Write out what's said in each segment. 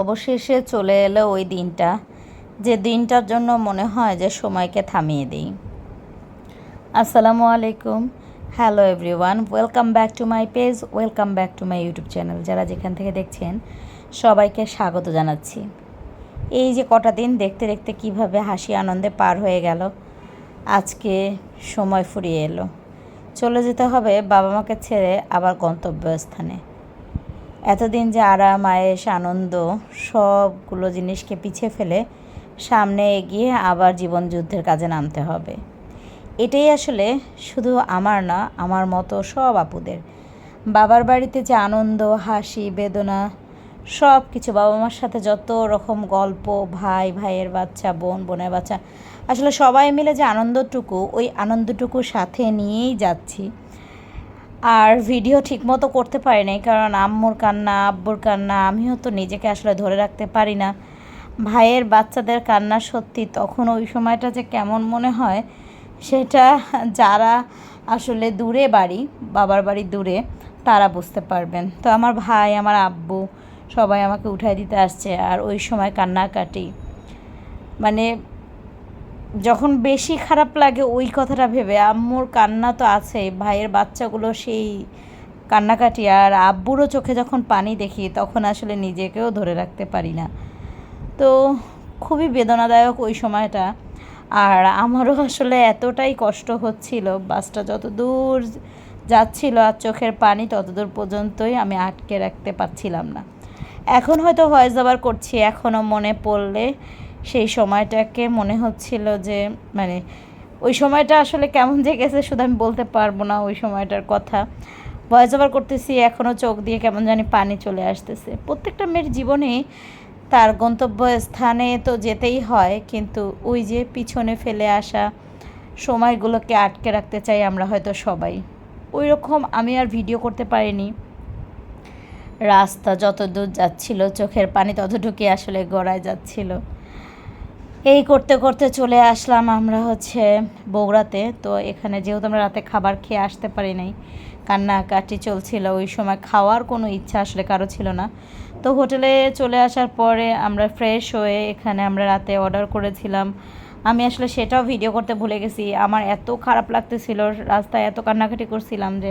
অবশেষে চলে এলো ওই দিনটা, যে দিনটার জন্য মনে হয় যে সময়কে থামিয়ে দিই। আসসালামু আলাইকুম। Hello everyone welcome back to my page welcome back to my YouTube channel যারা যেখান থেকে দেখছেন, সবাইকে স্বাগত জানাচ্ছি। এই যে কটা দিন দেখতে দেখতে কীভাবে হাসি আনন্দে পার হয়ে গেল, আজকে সময় ফুরিয়ে এলো। চলে যেতে হবে বাবা মাকে ছেড়ে আবার গন্তব্যস্থানে। এতদিন যে আরাম আয়েস আনন্দ, সবগুলো জিনিসকে পিছিয়ে ফেলে সামনে এগিয়ে আবার জীবন যুদ্ধের কাজে নামতে হবে। এটাই আসলে শুধু আমার না, আমার মতো সব আপুদের। বাবার বাড়িতে যে আনন্দ, হাসি, বেদনা সব কিছু বাবা মার সাথে যত রকম গল্প, ভাই, ভাইয়ের বাচ্চা, বোন, বোনের বাচ্চা, আসলে সবাই মিলে যে আনন্দটুকু, ওই আনন্দটুকু সাথে নিয়েই যাচ্ছি। আর ভিডিও ঠিকমতো করতে পারি নাই, কারণ আম্মুর কান্না, আব্বুর কান্না, আমিও তো নিজেকে আসলে ধরে রাখতে পারি না। ভাইয়ের বাচ্চাদের কান্না সত্যি তখন ওই সময়টা যে কেমন মনে হয়, সেটা যারা আসলে দূরে বাড়ি, বাবার বাড়ি দূরে, তারা বুঝতে পারবেন। তো আমার ভাই, আমার আব্বু সবাই আমাকে উঠাই দিতে আসছে, আর ওই সময় কান্নাকাটি। মানে যখন বেশি খারাপ লাগে ওই কথাটা ভেবে আম্মুর কান্না তো আছে ভাইয়ের বাচ্চাগুলো সেই কান্নাকাটি আর আব্বুরও চোখে যখন পানি দেখি তখন আসলে নিজেকেও ধরে রাখতে পারি না। তো খুবই বেদনাদায়ক ওই সময়টা আর আমারও আসলে এতটাই কষ্ট হচ্ছিল, বাসটা যত দূর যাচ্ছিল আর চোখের পানি ততদূর পর্যন্তই আমি আটকে রাখতে পারছিলাম না। এখন হয়তো ভয়েস ওভার করছি এখনও মনে পড়লে সেই সময়টাকে মনে হচ্ছিল যে মানে ওই সময়টা আসলে কেমন যে গেছে শুধু আমি বলতে পারব না ওই সময়টার কথা। ভয়েস ওভার করতেছি এখনও চোখ দিয়ে কেমন জানি পানি চলে আসতেছে। প্রত্যেকটা মেয়ের জীবনে তার গন্তব্য স্থানে তো যেতেই হয়, কিন্তু ওই যে পিছনে ফেলে আসা সময়গুলোকে আটকে রাখতে চাই আমরা হয়তো সবাই। ওই রকম আমি আর ভিডিও করতে পারিনি। রাস্তা যত দূর যাচ্ছিল, চোখের পানি ততটুকুই আসলে গড়ায় যাচ্ছিল। এই করতে করতে চলে আসলাম আমরা হচ্ছে বগুড়াতে। তো এখানে যেহেতু আমরা রাতে খাবার খেয়ে আসতে পারি নাই, কান্নাকাটি চলছিল, ওই সময় খাওয়ার কোনো ইচ্ছা আসলে কারও ছিল না। তো হোটেলে চলে আসার পরে আমরা ফ্রেশ হয়ে এখানে আমরা রাতে অর্ডার করেছিলাম। আমি আসলে সেটাও ভিডিও করতে ভুলে গেছি। আমার এত খারাপ লাগতেছিল, রাস্তায় এত কান্নাকাটি করছিলাম যে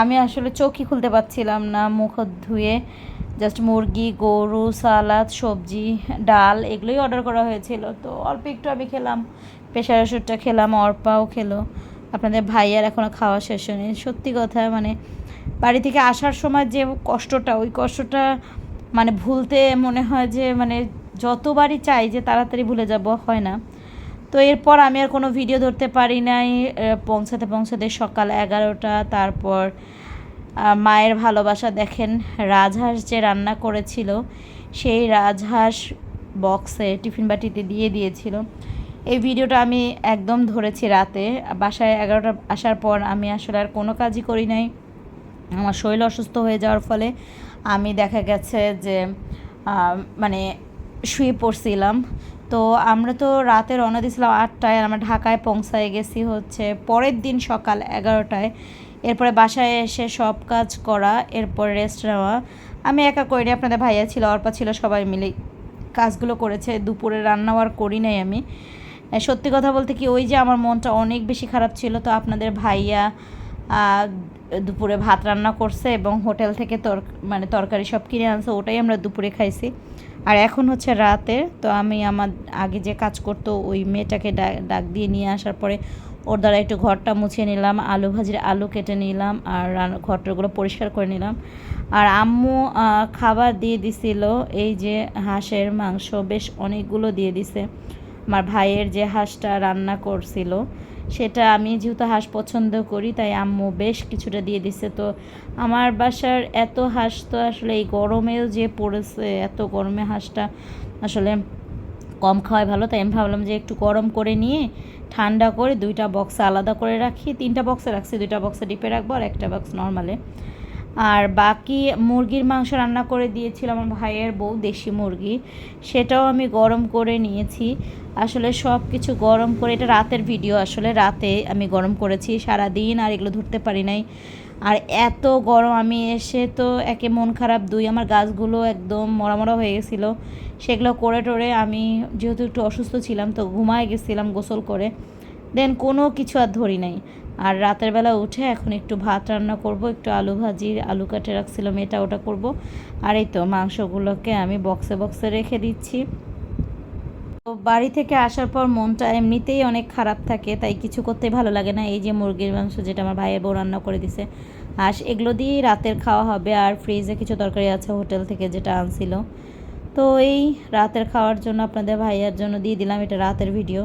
আমি আসলে চোখই খুলতে পারছিলাম না, মুখ ধুয়ে জাস্ট মুরগি, গরু, সালাদ, সবজি, ডাল এগুলোই অর্ডার করা হয়েছিল। তো অল্প একটু আমি খেলাম প্রেশার ওষুধটা খেলাম, অর্পাও খেলো। আপনাদের ভাইয়ার এখনও খাওয়া শেষ হয়নি। সত্যি কথা মানে বাড়ি থেকে আসার সময় যে কষ্টটা, ওই কষ্টটা মানে ভুলতে মনে হয় যে মানে যতবারই চাই যে তাড়াতাড়ি ভুলে যাব, হয় না। তো এরপর আমি আর কোনো ভিডিও ধরতে পারি নাই। পৌঁছাতে পৌঁছাতে সকাল এগারোটা, তারপর মায়ের ভালোবাসা দেখেন, রাজহাঁস যে রান্না করেছিল, সেই রাজহাঁস বক্সে টিফিন বাটিতে দিয়ে দিয়েছিল। এই ভিডিওটা আমি একদম ধরেছি রাতে। বাসায় এগারোটা আসার পর আমি আসলে আর কোনো কাজই করি নাই। আমার শরীর অসুস্থ হয়ে যাওয়ার ফলে আমি দেখা গেছে যে মানে শুয়ে পড়ছিলাম। তো আমরা তো রাতে রওনা দিয়েছিলাম আটটায়, আর আমরা ঢাকায় পৌঁছায় গেছি হচ্ছে পরের দিন সকাল এগারোটায়। এরপরে বাসায় এসে সব কাজ করা, এরপর রেস্ট নেওয়া। আমি একা করিনি, আপনাদের ভাইয়া ছিল, অর্পা ছিল, সবাই মিলে কাজগুলো করেছে। দুপুরে রান্নাও আর করি নাই আমি। সত্যি কথা বলতে কি, ওই যে আমার মনটা অনেক বেশি খারাপ ছিল, তো আপনাদের ভাইয়া দুপুরে ভাত রান্না করছে এবং হোটেল থেকে তর মানে তরকারি সব কিনে আনছে, ওটাই আমরা দুপুরে খাইছি। আর এখন হচ্ছে রাতে, তো আমি আমার আগে যে কাজ করতো, ওই মেয়েটাকে ডাক দিয়ে নিয়ে আসার পরে ওর দ্বারা একটু ঘরটা মুছিয়ে নিলাম, আলু ভাজির আলু কেটে নিলাম আর ঘরটাগুলো পরিষ্কার করে নিলাম। আর আম্মু খাবার দিয়ে দিছিল, এই যে হাঁসের মাংস, বেশ অনেকগুলো দিয়ে দিছে। আমার ভাইয়ের যে হাঁসটা রান্না করছিল, সেটা আমি যেহেতু হাঁস পছন্দ করি, তাই আম্মু বেশ কিছুটা দিয়ে দিছে। তো আমার বাসার এত হাঁস তো আসলে এই গরমেও যে পড়েছে, এত গরমে হাঁসটা আসলে কম খাওয়াই ভালো। তাই আমি ভাবলাম যে একটু গরম করে নিয়ে ঠান্ডা করে দুইটা বক্সে আলাদা করে রাখি, তিনটা বক্সে রাখছি, দুইটা বক্সে ডিপে রাখব আর একটা বক্স নর্মালে আর বাকি মুরগির মাংস রান্না করে দিয়েছিল আমার ভাইয়ের বউ, দেশি মুরগি। সেটাও আমি গরম করে নিয়েছি। আসলে সব কিছু গরম করে, এটা রাতের ভিডিও আসলে রাতে আমি গরম করেছি সারা দিন আর এগুলো ধরতে পারি নাই। আর এত গরম, আমি এসে তো একে মন খারাপ দুই, আমার গাছগুলো একদম মরা হয়ে গেছিল। সেগুলো করে টোরে আমি যেহেতু একটু অসুস্থ ছিলাম, তো ঘুমায় গেছিলাম গোসল করে। দেন কোনো কিছু আর ধরি নাই। আর রাতের বেলা উঠে এখন একটু ভাত রান্না করব, একটু আলু ভাজি, আলু কাটে রাখছিলাম এটা ওটা করব। আর এই তো মাংসগুলোকে আমি বক্সে বক্সে রেখে দিচ্ছি। বাড়ি থেকে আসার পর মনটা এমনিতেই অনেক খারাপ থাকে, তাই কিছু করতে ভালো লাগে না। এই যে মুরগির মাংস যেটা আমার ভাইয়ের বউ রান্না করে দিছে। আর এগুলো দিয়েই রাতের খাওয়া হবে। আর ফ্রিজে কিছু তরকারি আছে হোটেল থেকে যেটা আনছিল। তো এই রাতের খাওয়ার জন্য আপনাদের ভাইয়ার জন্য দিয়ে দিলাম। এটা রাতের ভিডিও।